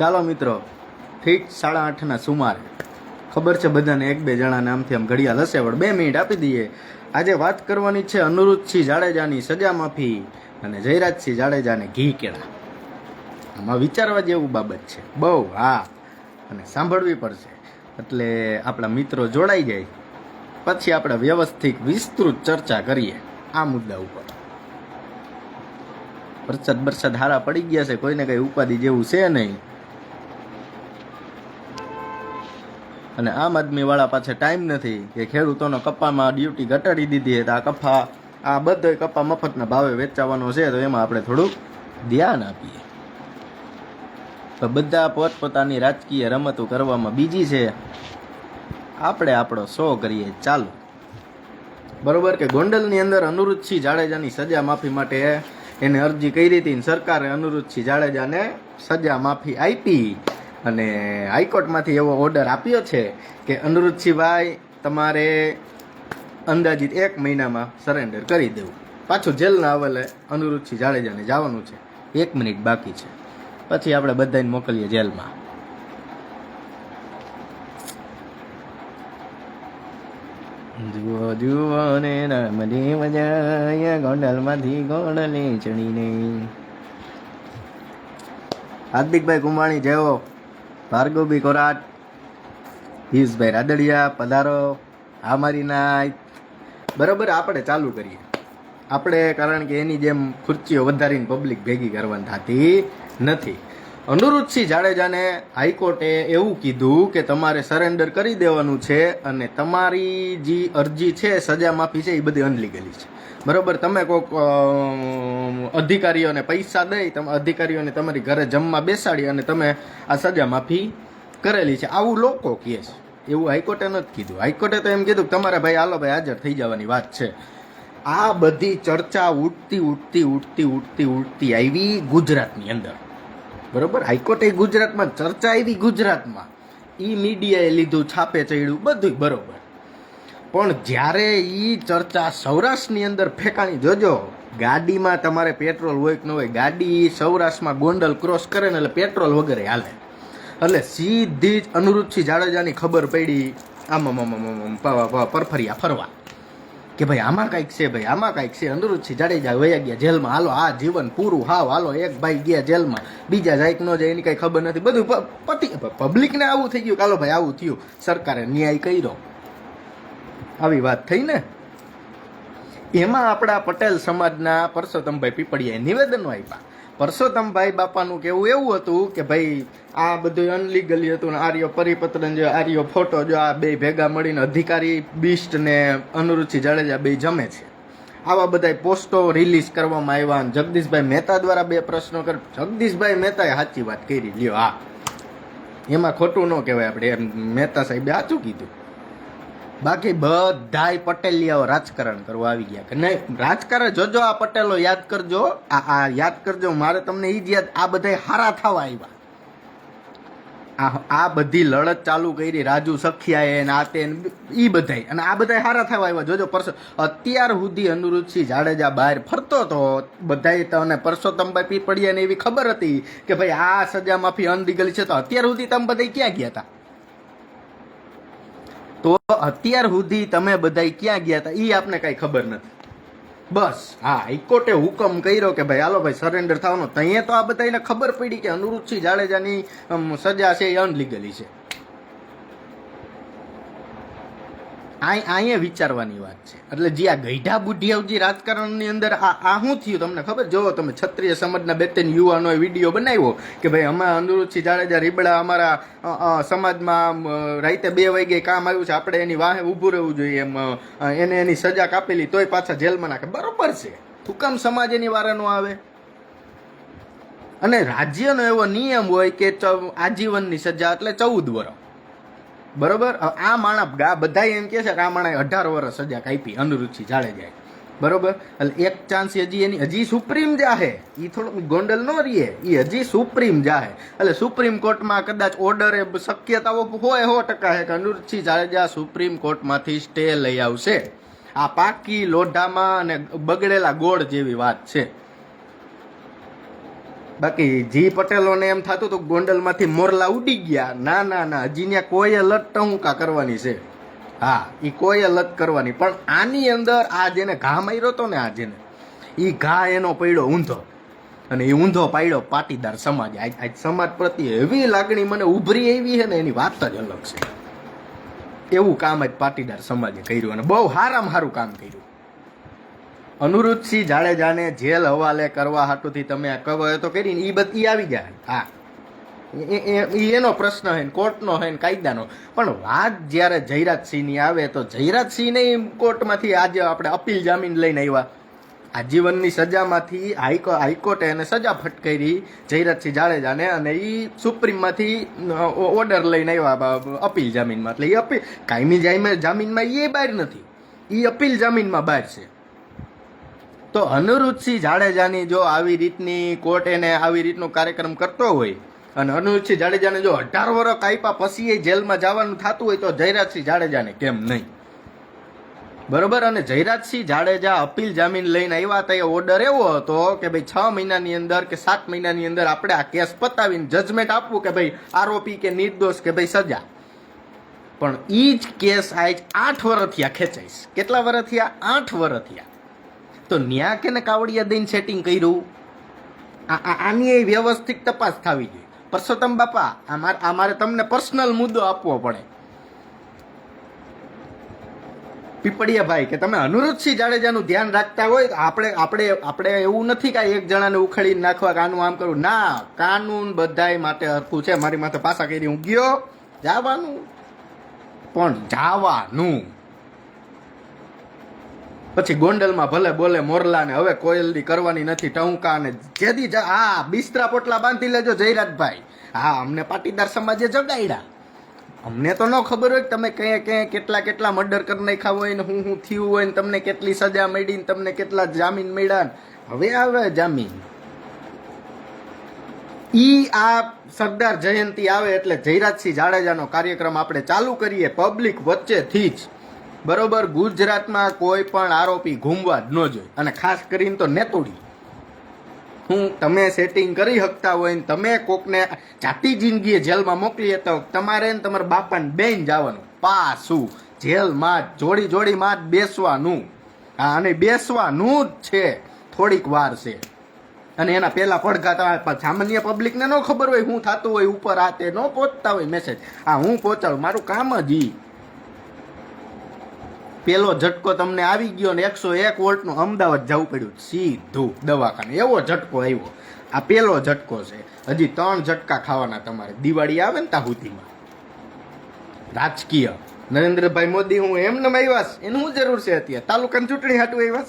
ચાલો મિત્રો, ઠીક સાડા આઠના સુમારે. ખબર છે બધાને, એક બે જણા આમથી આમ ઘડિયાળ હશે, પણ બે મિનિટ આપી દઈએ. આજે વાત કરવાની છે અનુરુદ્ધસિંહ જાડેજાની સજા માફી અને જયરાજસિંહ જાડેજાને ઘી કેળા. આમાં વિચારવા જેવું બાબત છે. બહુ, હા. અને સાંભળવી પડશે. એટલે આપણા મિત્રો જોડાઈ જાય. પછી આપણે વ્યવસ્થિત વિસ્તૃત ચર્ચા કરીએ આ મુદ્દા ઉપર. વરસાદ બરસાદ હારા પડી ગયા છે, કોઈને કઈ ઉપાધિ જેવું છે નહીં. અને આમ આદમી વાળા પાસે ટાઈમ નથી કે ખેડૂતોનો કપ્પામાં ડ્યુટી ઘટાડી દીધી તો આ કપ્પા, આ બધો કપ્પા મફતના ભાવે વેચાવાનો છે, તો એમાં આપણે થોડુંક ધ્યાન આપીએ. તો બધા પોતપોતાની રાજકીય રમતો કરવામાં બીજી છે. આપણે આપણો શો કરીએ, ચાલો. બરોબર કે ગોંડલની અંદર અનુરુદ્ધસિંહ જાડેજાની સજા માફી માટે એને અરજી કરી હતી સરકારે અનુરુદ્ધસિંહ જાડેજાને સજા માફી આપી. અને હાઈકોર્ટમાંથી એવો ઓર્ડર આપ્યો છે કે અનુરુદ્ધસિંહભાઈ તમારે અંદાજિત એક મહિનામાં સરેન્ડર કરી દેવું. પાછું જેલના હવાલે અનુરુદ્ધસિંહ જાડેજાને જવાનું છે. એક મિનિટ બાકી છે. પછી આપણે બધાને મોકલીએ જેલમાં. જુઓ જુઓ ને રામજી વજાય ગોંડલમાંથી ગોંડલે ચડીને. હાર્દિકભાઈ કુંભાણી જેવો ભાર્ગવભાઈ કોરાટ પિયુષભાઈ રાદડિયા, પધારો આ મારી નાય બરાબર, આપણે ચાલુ કરીએ. આપણે, કારણ કે એની જેમ ખુરચીઓ વધારીને પબ્લિક ભેગી કરવાની થતી નથી. અનુરુદ્ધસિંહ જાડેજાને હાઈકોર્ટે એવું કીધું કે તમારે સરેન્ડર કરી દેવાનું છે અને તમારી જે અરજી છે, સજા માફી છે, એ બધી અનલીગલી છે. બરોબર? તમે કોઈક અધિકારીઓને પૈસા દઈ, તમે, અધિકારીઓને તમારી ઘરે જમવા બેસાડી અને તમે આ સજા માફી કરેલી છે. આવું લોકો કહે છે. એવું હાઈકોર્ટે નથી કીધું. હાઈકોર્ટે તો એમ કીધું કે તમારે ભાઈ, હાલો ભાઈ, હાજર થઈ જવાની વાત છે. આ બધી ચર્ચા ઉઠતી ઉઠતી ઉઠતી ઉઠતી ઉઠતી આવી ગુજરાતની અંદર. બરોબર? હાઈકોર્ટે ગુજરાતમાં ચર્ચા આવી ગુજરાતમાં. ઈ મીડિયાએ લીધું, છાપે ચડ્યું બધું બરોબર. પણ જ્યારે ઈ ચર્ચા સૌરાષ્ટ્રની અંદર ફેંકાણી, જોજો, ગાડીમાં તમારે પેટ્રોલ હોય કે ન હોય, ગાડી સૌરાષ્ટ્રમાં ગોંડલ ક્રોસ કરે ને એટલે પેટ્રોલ વગેરે હાલે. એટલે સીધી જ અનુરુદ્ધસિંહ જાડેજાની ખબર પડી. આમ આમ આમ આમ પરફરિયા ફરવા. કે ભાઈ આમાં કાંઈક છે, ભાઈ આમાં કાંઈક છે. અનુરુદ્ધસિંહ જાડેજા વયા ગયા જેલમાં. હાલો, આ જીવન પૂરું, હાવ, હાલો, એક ભાઈ ગયા જેલમાં. બીજા જાયક ન જાય એની કાંઈ ખબર નથી. બધું પતિ પબ્લિકને આવું થઈ ગયું. કાલો ભાઈ, આવું થયું. સરકારે ન્યાય કર્યો. આવી વાત થઈ ને? એમાં આપણા પટેલ સમાજના પરસોત્તમભાઈ પીપળિયાએ નિવેદનો આપ્યા. પરસોત્તમભાઈ બાપાનું કેવું એવું હતું કે ભાઈ, આ બધું અનલીગલી હતું ને આર્યો પરિપત્ર જો આર્યો ફોટો જો આ બે ભેગા મળીને અધિકારી બિસ્ટ ને અનુરુચિ જાડેજા બે જમે છે. આવા બધા પોસ્ટો રિલીઝ કરવામાં આવ્યા અને જગદીશભાઈ મહેતા દ્વારા બે પ્રશ્નો કર જગદીશભાઈ મહેતાએ સાચી વાત કરી. લ્યો હા એમાં ખોટું ન કહેવાય આપણે એમ મહેતા સાહેબે સાચું કીધું? બાકી બધાય પટેલિયાઓ રાજકારણ કરવા આવી ગયા કે નહીં? રાજકારણ જોજો આ પટેલો યાદ કરજો. આ આ યાદ કરજો. મારે તમને એ જ યાદ, આ બધાય હારા થવા આવ્યા આ આ બધી લડત ચાલુ કરી, રાજુ સખિયાએ ને આ તે એ બધાય. અને આ બધાય હારા થવા આવ્યા જોજો, પરસો અત્યાર સુધી અનુરુદ્ધસિંહ જાડેજા બહાર ફરતો હતો બધાય તને પરસોત્તમભાઈ ને એવી ખબર હતી કે ભાઈ આ સજા માફી અનલીગલ છે. તો અત્યાર સુધી તમે બધા ક્યાં ગયા હતા? તો અત્યાર સુધી તમે બધા ક્યાં ગયા હતા એ આપને કઈ ખબર નથી. બસ, હા હાઈકોર્ટે હુકમ કર્યો કે ભાઈ, હાલો ભાઈ સરેન્ડર થવાનો. ત્યાં તો આ બધાને ખબર પડી કે અનુરૂધસિંહ જાડેજાની સજા છે, એ અનલીગલી છે. અહીંયા વિચારવાની વાત છે. એટલે જે આ ગઈઢા બુઢિયાવજી રાજકારણની અંદર આ આ શું થયું તમને ખબર? જો તમે ક્ષત્રિય સમાજના બે ત્રણ યુવાનોએ વીડિયો બનાવ્યો કે ભાઈ અમે અનુરુદ્ધસિંહ જાડેજા રીબડા અમારા સમાજમાં રાતે બે વાગે કામ આવ્યું છે, આપણે એની વાહે ઊભું રહેવું જોઈએ એમ એને એની સજા કાપેલી તોય પાછા જેલમાં નાખે. બરોબર છે. હુકમ સમાજ એની વારનો આવે. અને રાજ્યનો એવો નિયમ હોય કે આજીવનની સજા એટલે ચૌદ વર્ષ બરોબર? આ માણા આ બધા એમ કે છે કે આ માણા અઢાર વર્ષ સજા કાપી, અનુરુચિ જાડેજાએ બરોબર? એટલે એક ચાન્સ હજી એની, હજી સુપ્રીમ જાહે. એ થોડુંક ગોંડલ નો રહીએ એ હજી સુપ્રીમ જાહે. એટલે સુપ્રીમ કોર્ટમાં કદાચ ઓર્ડર એ શક્યતાઓ હોય સો ટકા છે કે અનુરુચિ જાડેજા સુપ્રીમ કોર્ટમાંથી સ્ટે લઈ આવશે. આ પાકી લોઢામાં અને બગડેલા ગોળ જેવી વાત છે. બાકી જી પટેલોને એમ થતું હતું ગોંડલમાંથી મોરલા ઉડી ગયા. ના ના ના, હજી ત્યાં કોઈએ લટ ટહુકા કરવાની છે. હા એ કોઈએ લટ કરવાની. પણ આની અંદર આ જેને ઘા માર્યો હતો ને આ જેને એ ઘા એનો પડ્યો ઊંધો. અને એ ઊંધો પાડ્યો પાટીદાર સમાજ. આજ આજ સમાજ પ્રત્યે એવી લાગણી મને ઉભરી આવી છે ને એની વાત જ અલગ છે. એવું કામ જ પાટીદાર સમાજે કર્યું અને બહુ સારામાં સારું કામ કર્યું. અનુરુદ્ધસિંહ જાડેજાને જેલ હવાલે કરવા હાટુથી તમે આ કવો તો કરીને એ બધી આવી જાય. હા. એનો પ્રશ્ન છે ને, કોર્ટનો છે ને, કાયદાનો. પણ વાત જ્યારે જયરાજસિંહની આવે તો જયરાજસિંહને કોર્ટમાંથી આજે આપણે અપીલ જામીન લઈને આવ્યા. આજીવનની સજામાંથી હાઈકો હાઈકોર્ટે એને સજા ફટકારી જયરાજસિંહ જાડેજાને અને એ સુપ્રીમમાંથી ઓર્ડર લઈને આવ્યા અપીલ જામીનમાં. એટલે એ અપીલ કાયમી જામીન જામીનમાં એ બહાર નથી. એ અપીલ જામીનમાં બહાર છે. તો અનુરુદ્ધસિંહ જાડેજાની જો આવી રીતની કોર્ટ એને આવી રીતનો કાર્યક્રમ કરતો હોય, અને અનુરુદ્ધસિંહ જાડેજાને જો અઢાર વર્ષ આપ્યા પછી એ જેલમાં જવાનું થતું હોય તો જયરાજસિંહ જાડેજાને કેમ નહીં? બરોબર? અને જયરાજસિંહ જાડેજા અપીલ જામીન લઈને આવ્યા હતા એ ઓર્ડર એવો હતો કે ભાઈ છ મહિનાની અંદર કે સાત મહિનાની અંદર આપણે આ કેસ પતાવીને જજમેન્ટ આપવું કે ભાઈ આરોપી કે નિર્દોષ કે ભાઈ સજા. પણ ઈ જ કેસ આજ આઠ વર્ષ થયા ખેંચાઈશ. કેટલા વર્ષ થયા? આઠ વર્ષ થયા. તો ન્યા કેને કાવડિયા દઈને સેટિંગ કર્યું. આની એ વ્યવસ્થિત તપાસ થવી જોઈએ. પરસોત્તમ બાપા અમારે અમારે તમને પર્સનલ મુદ્દો આપવો પડે. પીપળિયા ભાઈ કે તમે અનુરોધસિંહ જાડેજાનું ધ્યાન રાખતા હોય આપણે આપણે આપણે એવું નથી કે એક જણાને ઉખેડીને નાખવા કાનું આમ કરવું. ના, કાનૂન બધાય માટે હરખું છે. મારી માથે પાછા કરી હું ગયો. જવાનું. પણ જાવાનું. પછી ગોંડલમાં ભલે બોલે મોરલા ને, હવે કોયલની કરવાની નથી, ટહુકા ને, જેદી હા બિસ્તરા પોટલા બાંધી લેજો જયરાજભાઈ. હા, અમને પાટીદાર સમાજે જગાડ્યા અમને તો ન ખબર હોય તમે ક્યાં ક્યાં કેટલા કેટલા મર્ડર કરી નાખ્યા હોય ને, હું હું થયું હોય ને, તમને કેટલી સજા મળી ને, તમને કેટલા જામીન મળ્યા હવે આવે જામીન. ઈ આ સરદાર જયંતિ આવે એટલે જયરાજસિંહ જાડેજાનો કાર્યક્રમ આપણે ચાલુ કરીએ, પબ્લિક વચ્ચેથી જ. બરોબર, ગુજરાતમાં કોઈ પણ આરોપી ઘૂમવા જ ન જોઈએ. અને ખાસ કરીને તો નેતોડી. હું તમે સેટિંગ કરી શકતા હોય ને તમે કોકને જાતિ જિંદગીએ જેલમાં મોકલી તો તમારે ને તમારા બાપાને બેન જવાનું પાછું જેલમાં જોડી જોડીમાં જ બેસવાનું. હા, અને બેસવાનું જ છે. થોડીક વાર છે. અને એના પહેલા પડઘા સામાન્ય પબ્લિકને ન ખબર હોય, હું થતું હોય, ઉપર આ તે ન પહોંચતા હોય મેસેજ હા, હું પહોંચાડું, મારું કામ જ ઈ. પેલો ઝટકો તમને આવી ગયો ને એકસો એક વોલ્ટનું અમદાવાદ જવું પડ્યું. સીધું દવાખાને. એવો ઝટકો આવ્યો. આ પેલો ઝટકો છે. હજી ત્રણ ઝટકા ખાવાના તમારે. દિવાળી આવે ને સુધીમાં રાજકીય. નરેન્દ્રભાઈ મોદી, હું એમને આવ્યા. એનું શું જરૂર છે અત્યારે? તાલુકાની ચૂંટણી હાટું આવ્યા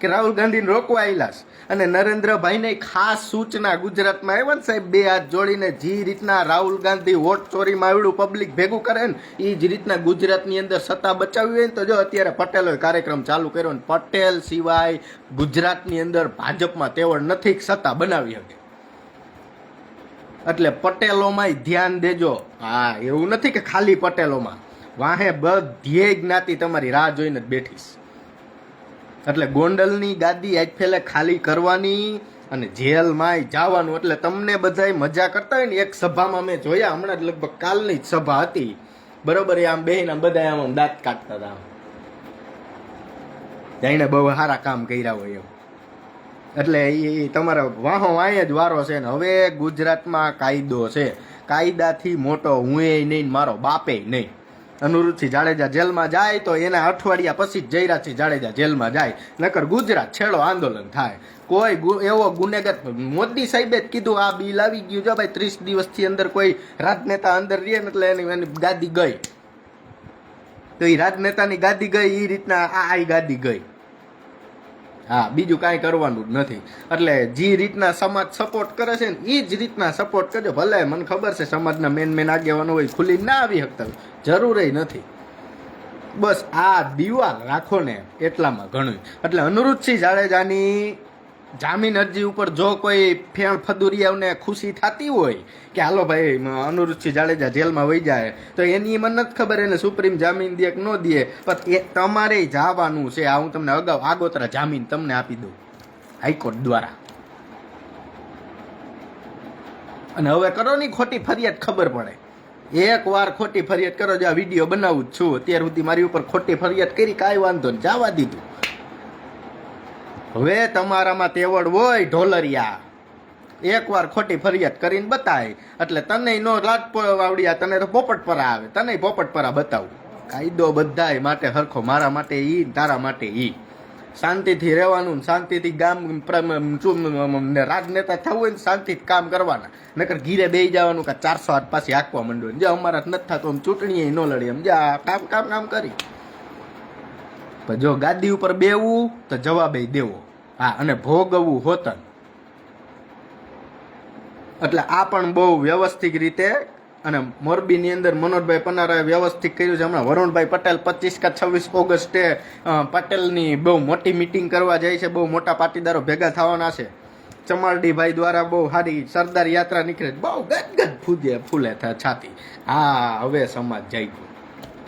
કે રાહુલ ગાંધીને રોકવા આવેલા છે. અને નરેન્દ્રભાઈને ખાસ સૂચના ગુજરાતમાં આવ્યા ને સાહેબ, બે હાથ જોડીને જે રીતના રાહુલ ગાંધી વોટ ચોરીમાં આવડું પબ્લિક ભેગું કરે ને એ જ રીતના ગુજરાતની અંદર સત્તા બચાવી હોય ને તો જો અત્યારે પટેલોએ કાર્યક્રમ ચાલુ કર્યો ને, પટેલ સિવાય ગુજરાતની અંદર ભાજપમાં તેવડ નથી સત્તા બનાવી શકે. એટલે પટેલોમાં ધ્યાન દેજો. હા, એવું નથી કે ખાલી પટેલોમાં. વાહે બધીએ જ્ઞાતિ તમારી રાહ જોઈને જ બેઠીશ એટલે ગોંડલની ગાદી આજ ફેલે ખાલી કરવાની અને જેલમાં જવાનું. એટલે તમને બધાય મજા કરતા હોય ને, એક સભામાં મેં જોયા, હમણાં જ લગભગ કાલની જ સભા હતી. બરોબર આમ બેહીને બધા આમ દાંત કાઢતા હતા જઈને બહુ સારા કામ કર્યા હોય એમ. એટલે એ તમારા વાહો વાંય જ વારો છે ને, હવે ગુજરાતમાં કાયદો છે. કાયદાથી મોટો હું એ નહીં મારો બાપે નહીં. અનુરુદ્ધસિંહ જાડેજા જેલમાં જાય તો એના અઠવાડિયા પછી જ જયરાજસિંહ જાડેજા જેલમાં જાય. નકર ગુજરાત છેડો આંદોલન થાય. કોઈ એવો ગુનેગાર, મોદી સાહેબે જ કીધું, આ બિલ આવી ગયું જો ભાઈ, ત્રીસ દિવસથી અંદર કોઈ રાજનેતા અંદર રહે ને એટલે એની એની ગાદી ગઈ. તો એ રાજનેતાની ગાદી ગઈ એ રીતના આ ગાદી ગઈ. હા, બીજું કાંઈ કરવાનું જ નથી. એટલે જે રીતના સમાજ સપોર્ટ કરે છે ને એ જ રીતના સપોર્ટ કરજો. ભલે મને ખબર છે સમાજના મેન મેન આગેવાનો હોય, ખુલી ના આવી શકતા. જરૂરી નથી. બસ આ દિવાલ રાખો ને એટલામાં ઘણું એટલે અનુરુદ્ધસિંહ જાડેજાની જામીન અરજી ઉપર જો કોઈ ફેણ ફદુરિયાઓને ખુશી થતી હોય કે હાલો ભાઈ, મ- જાડેજા જેલમાં વહી જાય, તો એની મને નથી ખબર, એને સુપ્રીમ જામીન દે કે ન દે, પણ એ તમારે જવાનું છે. આ હું તમને અગાઉ આગોતરા જામીન તમને આપી દઉં, હાઈકોર્ટ દ્વારા. અને હવે કરો ની ખોટી ફરિયાદ ખબર પડે. એક વાર ખોટી ફરિયાદ કરો, જે આ વીડિયો બનાવું જ છું, અત્યાર સુધી મારી ઉપર ખોટી ફરિયાદ કરી, કાંઈ વાંધો નહીં, જવા દીધું. હવે તમારામાં તેવડ હોય ઢોલરિયા. એકવાર ખોટી ફરિયાદ કરીને બતાય. એટલે તને નો લાટ વાવડિયા તને તો પોપટ પરા આવે. તને પોપટ પરા બતાવું. કાયદો બધાય માટે હરખો, મારા માટે ઈ, તારા માટે ઈ. શાંતિથી રહેવાનું શાંતિથી ગામ ને રાજનેતા થવું હોય ને શાંતિથી કામ કરવાના. નકર ઘીરે બેસી જવાનું કે ચારસો આઠ પાસે હાંકવા માંડવાનું જે, અમારા નથી થતો, આમ ચૂંટણી ન લડી. એમ જે કામ કામ કામ કરી. જો ગાદી ઉપર બેવું તો જવાબે દેવો. હા, અને ભોગવવું હોતન. એટલે આ પણ બહુ વ્યવસ્થિત રીતે અને મોરબીની અંદર મનોજભાઈ પનારાએ વ્યવસ્થિત કર્યું છે. હમણાં વરુણભાઈ પટેલ પચીસ કે છવ્વીસ ઓગસ્ટે પટેલની બહુ મોટી મિટિંગ કરવા જાય છે. બહુ મોટા પાટીદારો ભેગા થવાના છે. ચમારડીભાઈ દ્વારા બહુ સારી સરદાર યાત્રા નીકળે. બહુ ગદગદ ફૂદે ફૂલે થાય છાતી. હા, હવે સમાજ જાગ્યો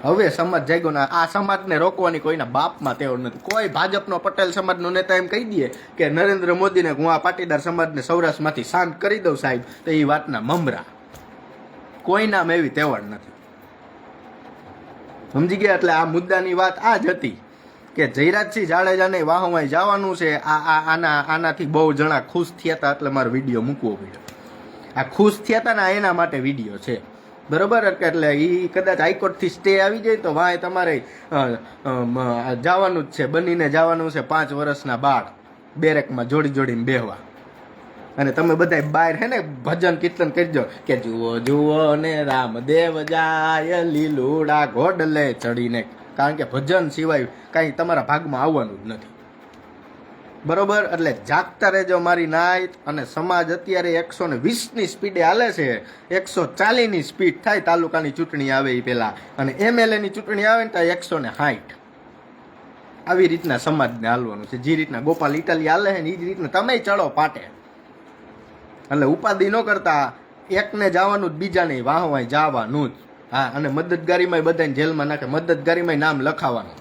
હવે સમાજ જાગ્યો ને આ સમાજને રોકવાની કોઈના બાપમાં તેઓ નથી. કોઈ ભાજપનો પટેલ સમાજનો નેતા એમ કહી દઈએ કે નરેન્દ્ર મોદીને હું આ પાટીદાર સમાજને સૌરાષ્ટ્રમાંથી શાંત કરી દઉં સાહેબ, તો એ વાતના મમરા. કોઈ નામ એવી તેવડ નથી. સમજી ગયા? એટલે આ મુદ્દાની વાત આ જ હતી કે જયરાજસિંહ જાડેજાને વાહવાઈ જવાનું છે. આ આ આના આનાથી બહુ જણા ખુશ થયા હતા, એટલે મારો વીડિયો મૂકવો પડ્યો. આ ખુશ થયા હતા ને એના માટે વીડિયો છે. બરોબર? એટલે એ કદાચ હાઈકોર્ટથી સ્ટે આવી જાય તો વાંય તમારે જવાનું જ છે. બનીને જવાનું છે પાંચ વર્ષના બાળ. બેરેકમાં જોડી જોડીને બેહવા. અને તમે બધા બહાર હે ને ભજન કીર્તન કરજો. કે જુઓ જુઓ ને રામદેવ જાય લીલુડા ઘોડલે ચડીને. કારણ કે ભજન સિવાય કાંઈ તમારા ભાગમાં આવવાનું જ નથી. બરોબર? એટલે જાગતા રહેજો મારી નાઈટ અને સમાજ અત્યારે એકસો ને વીસની સ્પીડે હાલે છે. એકસો ચાલીસની સ્પીડ થાય તાલુકાની ચૂંટણી આવે એ પહેલાં. અને એમએલએની ચૂંટણી આવે ને ત્યાં એકસો ને સાઠ આવી રીતના સમાજને હાલવાનું છે. જે રીતના ગોપાલ ઇટાલી હાલે છે ને એ જ રીતના તમે ચડો પાટે. એટલે ઉપાધિ ન કરતા. એકને જવાનું જ, બીજાને વાહવાય જવાનું જ. હા, અને મદદગારીમાં બધાને જેલમાં નાખે. મદદગારીમાં નામ લખાવાનું.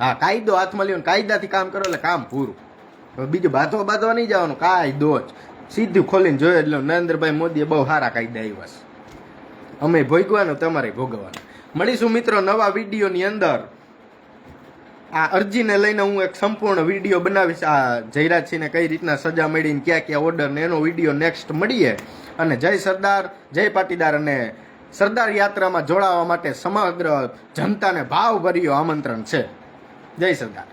હા, કાયદો હાથમાં લ્યો કાયદાથી કામ કરો એટલે કામ પૂરું. બીજું બાથો બાંધવા નહીં જવાનું કાયદો જ. સીધું ખોલીને જોયો એટલે નરેન્દ્રભાઈ મોદીએ બહુ સારા કાયદા આવ્યા છે. અમે ભોગવાનું, તમારે ભોગવવાનું. મળીશું મિત્રો નવા વિડીયોની અંદર. આ અરજીને લઈને હું એક સંપૂર્ણ વીડિયો બનાવીશ. આ જયરાજસિંહને કઈ રીતના સજા મળીને ક્યાં ક્યાં ઓર્ડર ને એનો વીડિયો નેક્સ્ટ મળીએ. અને જય સરદાર, જય પાટીદાર અને સરદાર યાત્રામાં જોડાવા માટે સમગ્ર જનતાને ભાવભર્યું આમંત્રણ છે. જય સરદાર.